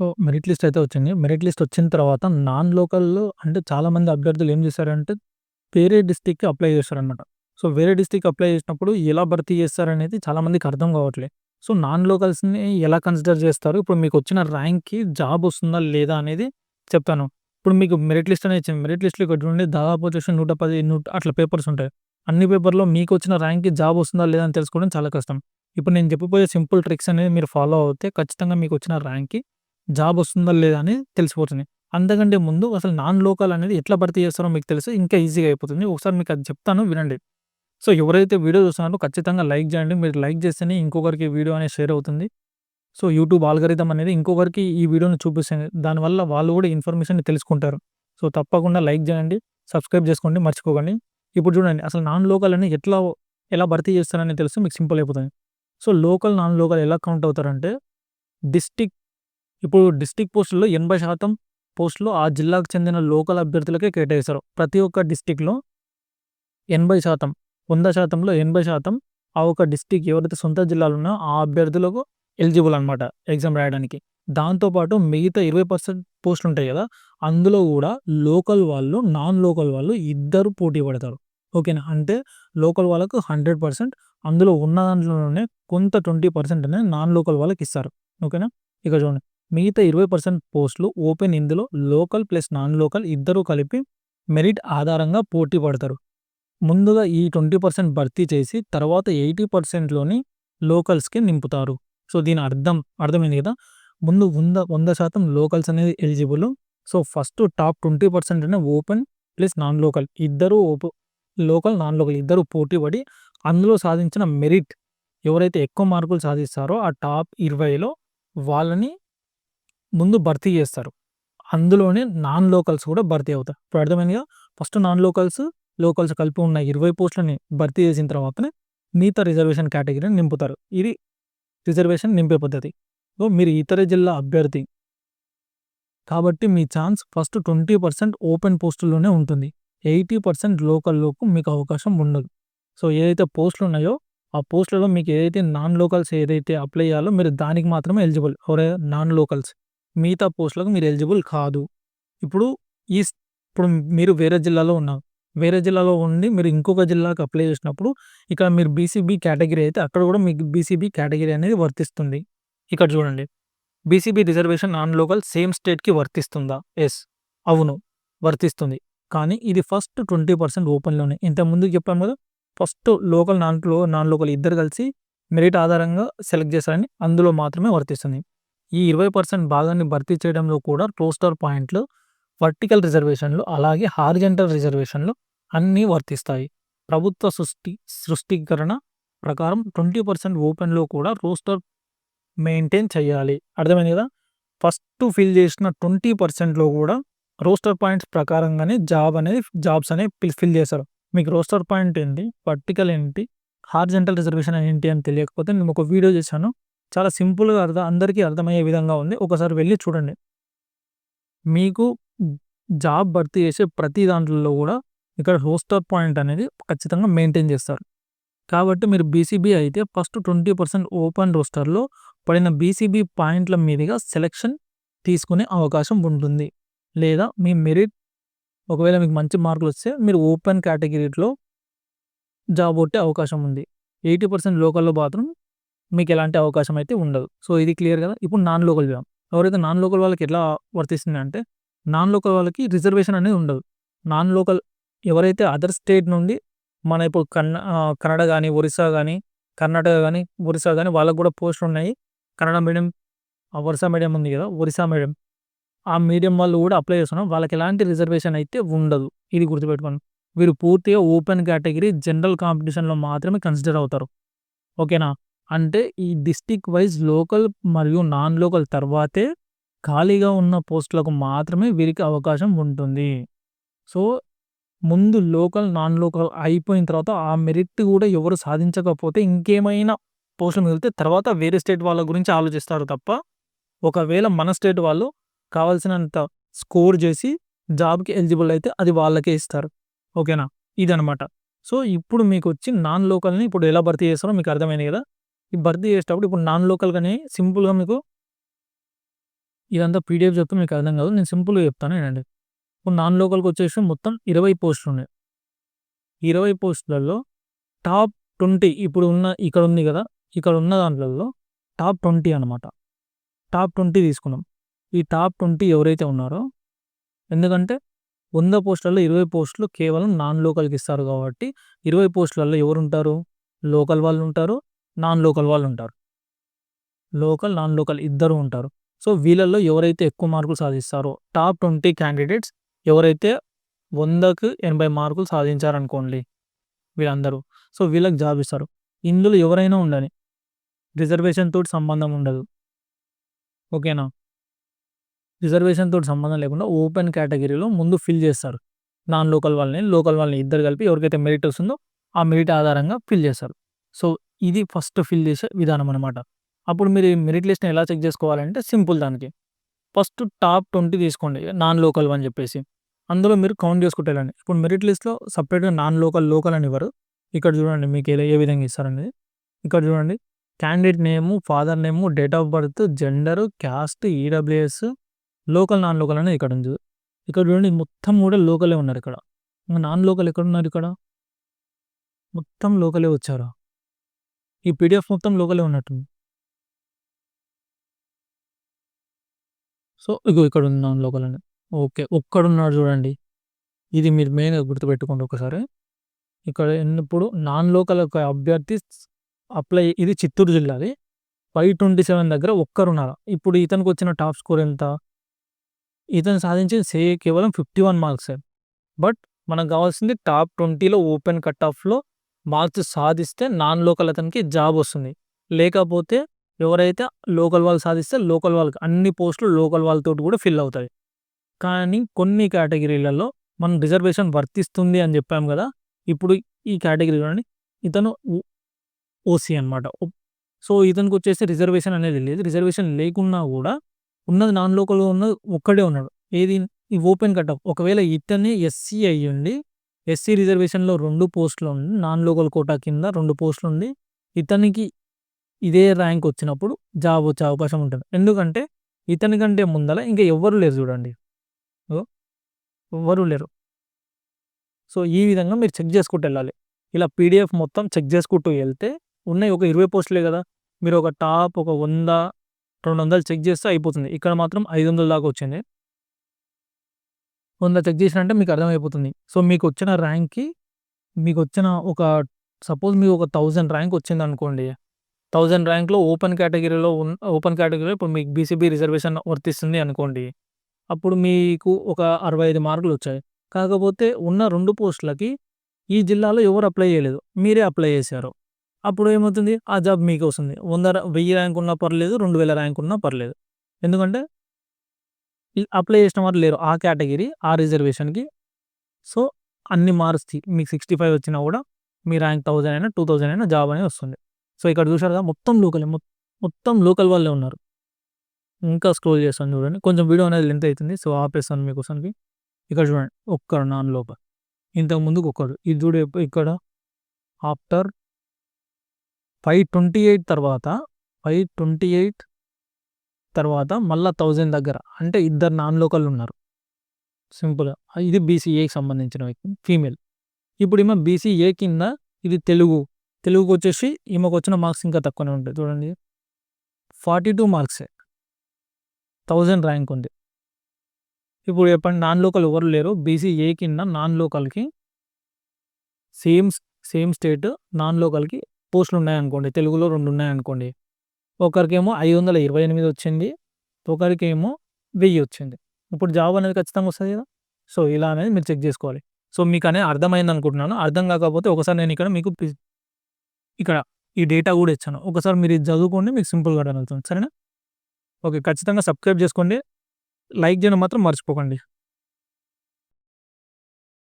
So, merit list అయితే వచ్చింది. Merit list వచ్చిన తర్వాత నాన్ లోకల్‌లో అంటే చాలామంది అభ్యర్థులు ఏం చేశారంటే వేరే డిస్ట్రిక్ట్‌కి అప్లై చేస్తారనమాట. సో, వేరే డిస్ట్రిక్ట్‌కి అప్లై చేసినప్పుడు ఎలా భర్తీ చేస్తారనేది చాలామందికి అర్థం కావట్లేదు. సో, నాన్ లోకల్స్‌ని ఎలా కన్సిడర్ చేస్తారు? ఇప్పుడు మీకు వచ్చిన ర్యాంక్‌కి జాబ్ వస్తుందా లేదా అనేది చెప్తాను. ఇప్పుడు మీకు మెరిట్ లిస్ట్ అనేది ఇచ్చింది. మెరిట్ లిస్ట్‌లో ఇక్కడ చూడండి దాదాపు వచ్చేసి 110 నూట అట్లా పేపర్స్ ఉంటాయి. అన్ని పేపర్‌లో మీకు వచ్చిన ర్యాంక్‌కి జాబ్ వస్తుందా లేదా అని తెలుసుకోవడం చాలా కష్టం. ఇప్పుడు నేను చెప్పబోయే సింపుల్ ట్రిక్స్ అనేది మీరు ఫాలో అవుతే ఖచ్చితంగా మీకు వచ్చిన ర్యాంక్‌కి జాబ్ వస్తుందా లేదా అని తెలిసిపోతుంది. అంతకంటే ముందు అసలు నాన్ లోకల్ అనేది ఎట్లా భర్తీ చేస్తారో మీకు తెలుసు ఇంకా ఈజీగా అయిపోతుంది. ఒకసారి మీకు అది చెప్తాను వినండి. సో, ఎవరైతే వీడియో చూస్తున్నారో ఖచ్చితంగా లైక్ చేయండి. మీరు లైక్ చేస్తేనే ఇంకొకరికి వీడియో అనేది షేర్ అవుతుంది. సో, యూట్యూబ్ ఆల్గరిథం అనేది ఇంకొకరికి ఈ వీడియోని చూపిస్తుంది. దానివల్ల వాళ్ళు కూడా ఇన్ఫర్మేషన్‌ని తెలుసుకుంటారు. సో, తప్పకుండా లైక్ చేయండి. సబ్స్క్రైబ్ చేసుకోండి మర్చిపోకండి. ఇప్పుడు చూడండి అసలు నాన్ లోకల్ అని ఎట్లా ఎలా భర్తీ చేస్తారని తెలుసు మీకు సింపుల్ అయిపోతుంది. సో, లోకల్, నాన్ లోకల్ ఎలా కౌంట్ అవుతారంటే డిస్టిక్ ఇప్పుడు డిస్టిక్ పోస్టుల్లో 80% పోస్టులు ఆ జిల్లాకు చెందిన లోకల్ అభ్యర్థులకే కేటాయిస్తారు. ప్రతి ఒక్క డిస్టిక్లో ఎనభై శాతం వంద శాతంలో ఎనభై శాతం ఆ ఒక డిస్టిక్ ఎవరైతే సొంత జిల్లాలు ఉన్నా ఆ అభ్యర్థులకు ఎలిజిబుల్ అనమాట ఎగ్జామ్ రాయడానికి. దాంతో పాటు మిగతా 20% పోస్టులు ఉంటాయి కదా! అందులో కూడా లోకల్ వాళ్ళు, నాన్ లోకల్ వాళ్ళు ఇద్దరు పోటీ పడతారు. ఓకేనా? అంటే లోకల్ వాళ్ళకు 100% అందులో ఉన్న దాంట్లోనే కొంత 20% అనేది నాన్ లోకల్ వాళ్ళకి ఇస్తారు. ఓకేనా? ఇక చూడండి మిగతా 20% పోస్టులు ఓపెన్ ఇందులో లోకల్ ప్లస్ నాన్ లోకల్ ఇద్దరూ కలిపి మెరిట్ ఆధారంగా పోటీ పడతారు. ముందుగా ఈ 20% భర్తీ చేసి తర్వాత ఎయిటీ పర్సెంట్లోని లోకల్స్‌కి నింపుతారు. సో, దీని అర్థం అర్థమైంది కదా! ముందు వంద 100% లోకల్స్ అనేది ఎలిజిబుల్. సో, ఫస్ట్ టాప్ 20% అనే ఓపెన్ ప్లస్ నాన్ లోకల్ ఇద్దరు ఓప్ లోకల్, నాన్ లోకల్ ఇద్దరు పోటీ పడి అందులో సాధించిన మెరిట్ ఎవరైతే ఎక్కువ మార్కులు సాధిస్తారో ఆ టాప్ 20లో వాళ్ళని ముందు భర్తీ చేస్తారు. అందులోనే నాన్ లోకల్స్ కూడా భర్తీ అవుతారు. ఇప్పుడు అర్థమైందిగా ఫస్ట్ నాన్ లోకల్స్, లోకల్స్ కలిపి ఉన్న 20 పోస్టులని భర్తీ చేసిన తర్వాతనే మిగతా రిజర్వేషన్ కేటగిరీని నింపుతారు. ఇది రిజర్వేషన్ నింపే పద్ధతి. సో, మీరు ఇతర జిల్లా అభ్యర్థి కాబట్టి మీ ఛాన్స్ ఫస్ట్ 20% ఓపెన్ పోస్టుల్లోనే ఉంటుంది. 80% లోకల్‌లోకి మీకు అవకాశం ఉండదు. సో, ఏదైతే పోస్టులు ఉన్నాయో ఆ పోస్టులలో మీకు ఏదైతే నాన్ లోకల్స్ ఏదైతే అప్లై చేయాలో మీరు దానికి మాత్రమే ఎలిజిబుల్. ఎవరైనా నాన్ లోకల్స్. మిగతా పోస్టులకు మీరు ఎలిజిబుల్ కాదు. ఇప్పుడు ఈ ఇప్పుడు మీరు వేరే జిల్లాలో ఉన్నారు. వేరే జిల్లాలో ఉండి మీరు ఇంకొక జిల్లాకి అప్లై చేసినప్పుడు ఇక్కడ మీరు బీసీబీ కేటగిరీ అయితే అక్కడ కూడా మీకు బీసీబీ కేటగిరీ అనేది వర్తిస్తుంది. ఇక్కడ చూడండి. BCB reservation non local same స్టేట్‌కి వర్తిస్తుందా? ఎస్ అవును. వర్తిస్తుంది. కానీ ఇది ఫస్ట్ 20% ఓపెన్‌లోనే. ఇంతకుముందు చెప్పాము కదా! ఫస్ట్ లోకల్, నాన్లో నాన్ లోకల్ ఇద్దరు కలిసి మెరిట్ ఆధారంగా సెలెక్ట్ చేశారని అందులో మాత్రమే వర్తిస్తుంది. ఈ 20% భాగాన్ని భర్తీ చేయడంలో కూడా రోస్టర్ పాయింట్లు, వర్టికల్ రిజర్వేషన్‌లు అలాగే హారిజెంటల్ రిజర్వేషన్‌లు అన్నీ వర్తిస్తాయి. ప్రభుత్వ సృష్టి సృష్టీకరణ ప్రకారం 20% ఓపెన్‌లో కూడా రోస్టర్ మెయింటైన్ చేయాలి. అర్థమైంది కదా! ఫస్ట్ ఫిల్ చేసిన ట్వంటీ పర్సెంట్లో కూడా రోస్టర్ పాయింట్స్ ప్రకారంగానే జాబ్ అనేది జాబ్స్ అనేవి ఫిల్ ఫిల్ మీకు రోస్టర్ పాయింట్ ఏంటి? వర్టికల్ ఏంటి? హార్జెంటల్ రిజర్వేషన్ ఏంటి అని తెలియకపోతే నేను ఒక వీడియో చేశాను. చాలా సింపుల్‌గా అర్థం అందరికీ అర్థమయ్యే విధంగా ఉంది. ఒకసారి వెళ్ళి చూడండి. మీకు జాబ్ భర్తీ చేసే ప్రతి దాంట్లో కూడా ఇక్కడ హోస్టర్ పాయింట్ అనేది ఖచ్చితంగా మెయింటైన్ చేస్తారు. కాబట్టి మీరు బీసీబీ అయితే ఫస్ట్ 20% ఓపెన్ రోస్టర్‌లో పడిన బీసీబీ పాయింట్ల మీదుగా సెలెక్షన్ తీసుకునే అవకాశం ఉంటుంది. లేదా మీ మెరిట్ ఒకవేళ మీకు మంచి మార్కులు వస్తే మీరు ఓపెన్ కేటగిరీలో జాబ్ కొట్టే అవకాశం ఉంది. 80% లోకల్‌లో మాత్రం మీకు ఎలాంటి అవకాశం అయితే ఉండదు. సో, ఇది క్లియర్ కదా! ఇప్పుడు నాన్ లోకల్ చూద్దాం. ఎవరైతే నాన్ లోకల్ వాళ్ళకి ఎలా వర్తిస్తుంది అంటే నాన్ లోకల్ వాళ్ళకి రిజర్వేషన్ అనేది ఉండదు. నాన్ లోకల్ ఎవరైతే అదర్ స్టేట్ నుండి మన ఇప్పుడు కన్న కన్నడ కానీ ఒరిస్సా కానీ కర్ణాటక కానీ ఒరిస్సా కానీ వాళ్ళకి కూడా పోస్టులు ఉన్నాయి. కన్నడ మీడియం, ఆ ఒరిస్సా మీడియం ఉంది కదా! ఒరిస్సా మీడియం. ఆ మీడియం వాళ్ళు కూడా అప్లై చేస్తున్నారు. వాళ్ళకి ఎలాంటి రిజర్వేషన్ అయితే ఉండదు. ఇది గుర్తుపెట్టుకోండి. వీరు పూర్తిగా ఓపెన్ కేటగిరీ జనరల్ కాంపిటీషన్‌లో మాత్రమే కన్సిడర్ అవుతారు. ఓకేనా? అంటే ఈ డిస్టిక్ వైజ్ లోకల్ మరియు నాన్ లోకల్ తర్వాతే ఖాళీగా ఉన్న పోస్టులకు మాత్రమే వీరికి అవకాశం ఉంటుంది. సో, ముందు లోకల్, నాన్ లోకల్ అయిపోయిన తర్వాత ఆ మెరిట్ కూడా ఎవరు సాధించకపోతే ఇంకేమైనా పోస్టులు మిగిలితే తర్వాత వేరే స్టేట్ వాళ్ళ గురించి ఆలోచిస్తారు తప్ప, ఒకవేళ మన స్టేట్ వాళ్ళు కావాల్సినంత స్కోర్ చేసి జాబ్‌కి ఎలిజిబుల్ అయితే అది వాళ్ళకే ఇస్తారు. ఓకేనా? ఇదనమాట. సో, ఇప్పుడు మీకు వచ్చి నాన్ లోకల్‌ని ఇప్పుడు ఎలా భర్తీ చేస్తారో మీకు అర్థమైంది కదా! ఈ భర్తీ చేసేటప్పుడు ఇప్పుడు నాన్ లోకల్‌గానే సింపుల్‌గా మీకు ఇదంతా పీడిఎఫ్ చెప్తే మీకు అర్థం కాదు. నేను సింపుల్‌గా చెప్తాను ఏంటంటే ఇప్పుడు నాన్ లోకల్‌కి వచ్చేసి మొత్తం ఇరవై పోస్టులు ఉన్నాయి ఇరవై పోస్టులలో టాప్ 20 ఇప్పుడు ఉన్న ఇక్కడ ఉంది కదా! ఇక్కడ ఉన్న దాంట్లలో టాప్ 20 అనమాట. టాప్ 20 తీసుకున్నాం. ఈ టాప్ 20 ఎవరైతే ఉన్నారో ఎందుకంటే వంద పోస్టులలో 20 పోస్టులు కేవలం నాన్ లోకల్‌కి ఇస్తారు కాబట్టి 20 పోస్టులలో ఎవరుంటారు? లోకల్ వాళ్ళు ఉంటారు. నాన్ లోకల్ వాళ్ళు ఉంటారు. లోకల్, నాన్ లోకల్ ఇద్దరు ఉంటారు. సో, వీళ్ళల్లో ఎవరైతే ఎక్కువ మార్కులు సాధిస్తారో టాప్ 20 క్యాండిడేట్స్ ఎవరైతే వందకు ఎనభై మార్కులు సాధించారనుకోండి వీళ్ళందరూ. సో, వీళ్ళకి జాబ్ ఇస్తారు. ఇందులో ఎవరైనా ఉండని. రిజర్వేషన్ తోటి సంబంధం ఉండదు. ఓకేనా? రిజర్వేషన్ తోటి సంబంధం లేకుండా ఓపెన్ కేటగిరీలో ముందు ఫిల్ చేస్తారు. నాన్ లోకల్ వాళ్ళని, లోకల్ వాళ్ళని ఇద్దరు కలిపి ఎవరికైతే మెరిట్ వస్తుందో ఆ మెరిట్ ఆధారంగా ఫిల్ చేస్తారు. సో, ఇది ఫస్ట్ ఫిల్ చేసే విధానం అనమాట. అప్పుడు మీరు మెరిట్ లిస్ట్‌ని ఎలా చెక్ చేసుకోవాలంటే సింపుల్ దానికి. ఫస్ట్ టాప్ 20 తీసుకోండి నాన్ లోకల్ అని చెప్పేసి. అందులో మీరు కౌంట్ చేసుకుంటూ వెళ్ళండి. ఇప్పుడు మెరిట్ లిస్ట్‌లో సపరేట్గా నాన్ లోకల్, లోకల్ అని ఇవ్వరు. ఇక్కడ చూడండి మీకు ఏ ఏ విధంగా ఇస్తారనేది. ఇక్కడ చూడండి candidate name, father name, date of birth, gender, caste, EWS, local, non local అనేది ఇక్కడ ఉంది. ఇక్కడ చూడండి మొత్తం కూడా లోకలే ఉన్నారు ఇక్కడ. నాన్ లోకల్ ఎక్కడ ఉన్నారు ఇక్కడ? మొత్తం లోకలే వచ్చారు. ఈ పీడిఎఫ్ మొత్తం లోకలే ఉన్నట్టుంది. సో, ఇగో ఇక్కడ ఉంది నాన్ లోకల్ ఓకే. ఒక్కడున్నాడు చూడండి. ఇది మీరు మెయిన్‌గా గుర్తుపెట్టుకోండి ఒకసారి. ఇక్కడ ఇప్పుడు నాన్ లోకల్ ఒక అభ్యర్థి అప్లై ఇది చిత్తూరు జిల్లాది. 527 దగ్గర ఒక్కరున్నారు. ఇప్పుడు ఇతనికి వచ్చిన టాప్ స్కోర్ ఎంత? ఇతను సాధించింది సే కేవలం ఫిఫ్టీ వన్ మార్క్స్ బట్ మనకు కావాల్సింది టాప్ 20లో ఓపెన్ కట్ ఆఫ్‌లో మార్క్స్ సాధిస్తే నాన్ లోకల్ అతనికి జాబ్ వస్తుంది. లేకపోతే ఎవరైతే లోకల్ వాళ్ళు సాధిస్తే లోకల్ వాళ్ళకి అన్ని పోస్టులు లోకల్ వాళ్ళతో కూడా ఫిల్ అవుతాయి. కానీ కొన్ని కేటగిరీలలో మనం రిజర్వేషన్ వర్తిస్తుంది అని చెప్పాం కదా! ఇప్పుడు ఈ కేటగిరీ ఇతను ఓ ఓసీ అనమాట. సో, ఇతనికి వచ్చేసి రిజర్వేషన్ అనేది లేదు. రిజర్వేషన్ లేకున్నా కూడా ఉన్నది నాన్ లోకల్‌లో ఉన్నది ఒక్కడే ఉన్నాడు. ఏది? ఈ ఓపెన్ కట్ ఒకవేళ ఇతనే ఎస్సీ అయ్యుండి ఎస్సీ రిజర్వేషన్‌లో రెండు పోస్టులు ఉంది నాన్ లోకల్ కోటా కింద రెండు పోస్టులు ఉంది ఇతనికి ఇదే ర్యాంక్ వచ్చినప్పుడు జాబ్ వచ్చే అవకాశం ఉంటుంది. ఎందుకంటే ఇతని కంటే ముందల ఇంకా ఎవ్వరు లేరు చూడండి. ఓ ఎవ్వరు లేరు. సో, ఈ విధంగా మీరు చెక్ చేసుకుంటూ వెళ్ళాలి. ఇలా పీడిఎఫ్ మొత్తం చెక్ చేసుకుంటూ వెళ్తే ఉన్నాయి ఒక 20 పోస్టులే కదా! మీరు ఒక టాప్ ఒక 100, 200 చెక్ చేస్తే అయిపోతుంది. ఇక్కడ మాత్రం 500 దాకా వచ్చింది. వంద చెక్ చేసినంటే మీకు అర్థమైపోతుంది. సో, మీకు వచ్చిన ర్యాంక్‌కి మీకు వచ్చిన ఒక సపోజ్ మీకు ఒక థౌజండ్ ర్యాంక్ వచ్చిందనుకోండి. 1000 ర్యాంక్‌లో ఓపెన్ కేటగిరీలో ఉన్ ఓపెన్ కేటగిరీలో ఇప్పుడు మీకు బీసీబీ రిజర్వేషన్ వర్తిస్తుంది అనుకోండి. అప్పుడు మీకు ఒక 65 మార్కులు వచ్చాయి. కాకపోతే ఉన్న రెండు పోస్టులకి ఈ జిల్లాలో ఎవరు అప్లై చేయలేదు. మీరే అప్లై చేశారు. అప్పుడు ఏమవుతుంది? ఆ జాబ్ మీకు వస్తుంది. వంద వెయ్యి ర్యాంక్ ఉన్నా పర్లేదు. 2000 ర్యాంక్ ఉన్నా పర్లేదు. ఎందుకంటే అప్లై చేసిన వారు లేరు. ఆ కేటగిరీ, ఆ రిజర్వేషన్‌కి. సో, అన్ని మార్క్స్‌కి మీకు 65 వచ్చినా కూడా మీ ర్యాంక్ థౌజండ్ అయినా, 2000 అయినా జాబ్ అనేది వస్తుంది. సో, ఇక్కడ చూసారుగా మొత్తం లోకలే. మొత్తం లోకల్ వాళ్ళే ఉన్నారు. ఇంకా స్క్రోల్ చేస్తాను చూడండి. కొంచెం వీడియో అనేది లెంత్ అవుతుంది సో, ఆపేస్తాను మీకోసానికి. ఇక్కడ చూడండి. ఒక్కరు నాన్ లోపల ఇంతకు ముందుకు ఒక్కరు ఇది చూడే ఇక్కడ ఆఫ్టర్ 528 తర్వాత 528 తర్వాత మళ్ళా థౌజండ్ దగ్గర అంటే ఇద్దరు నాన్ లోకల్ ఉన్నారు. సింపుల్‌గా. ఇది బీసీఏకి సంబంధించిన వ్యక్తి ఫీమేల్. ఇప్పుడు ఈమె బీసీఏ కింద ఇది తెలుగు. తెలుగుకొచ్చేసి ఈమెకొచ్చిన మార్క్స్ ఇంకా తక్కువనే ఉంటాయి. చూడండి. 42 మార్క్సే. థౌజండ్ ర్యాంక్ ఉంది. ఇప్పుడు చెప్పండి నాన్ లోకల్ ఎవరు లేరు. బీసీఏ కింద నాన్ లోకల్‌కి సేమ్ సేమ్ స్టేట్ నాన్ లోకల్‌కి పోస్టులు ఉన్నాయనుకోండి. తెలుగులో రెండు ఉన్నాయనుకోండి. ఒకరికేమో 528 వచ్చింది. ఒకరికేమో వెయ్యి వచ్చింది. ఇప్పుడు జాబ్ అనేది ఖచ్చితంగా వస్తుంది కదా! సో, ఇలా అనేది మీరు చెక్ చేసుకోవాలి. సో, మీకనేది అర్థమైంది అనుకుంటున్నాను. అర్థం కాకపోతే ఒకసారి నేను ఇక్కడ మీకు ఇక్కడ ఈ డేటా కూడా ఇచ్చాను. ఒకసారి మీరు ఇది చదువుకోండి. మీకు సింపుల్‌గా అర్థమవుతుంది. సరేనా? ఓకే. ఖచ్చితంగా సబ్స్క్రైబ్ చేసుకోండి. లైక్ చేయడం మాత్రం మర్చిపోకండి.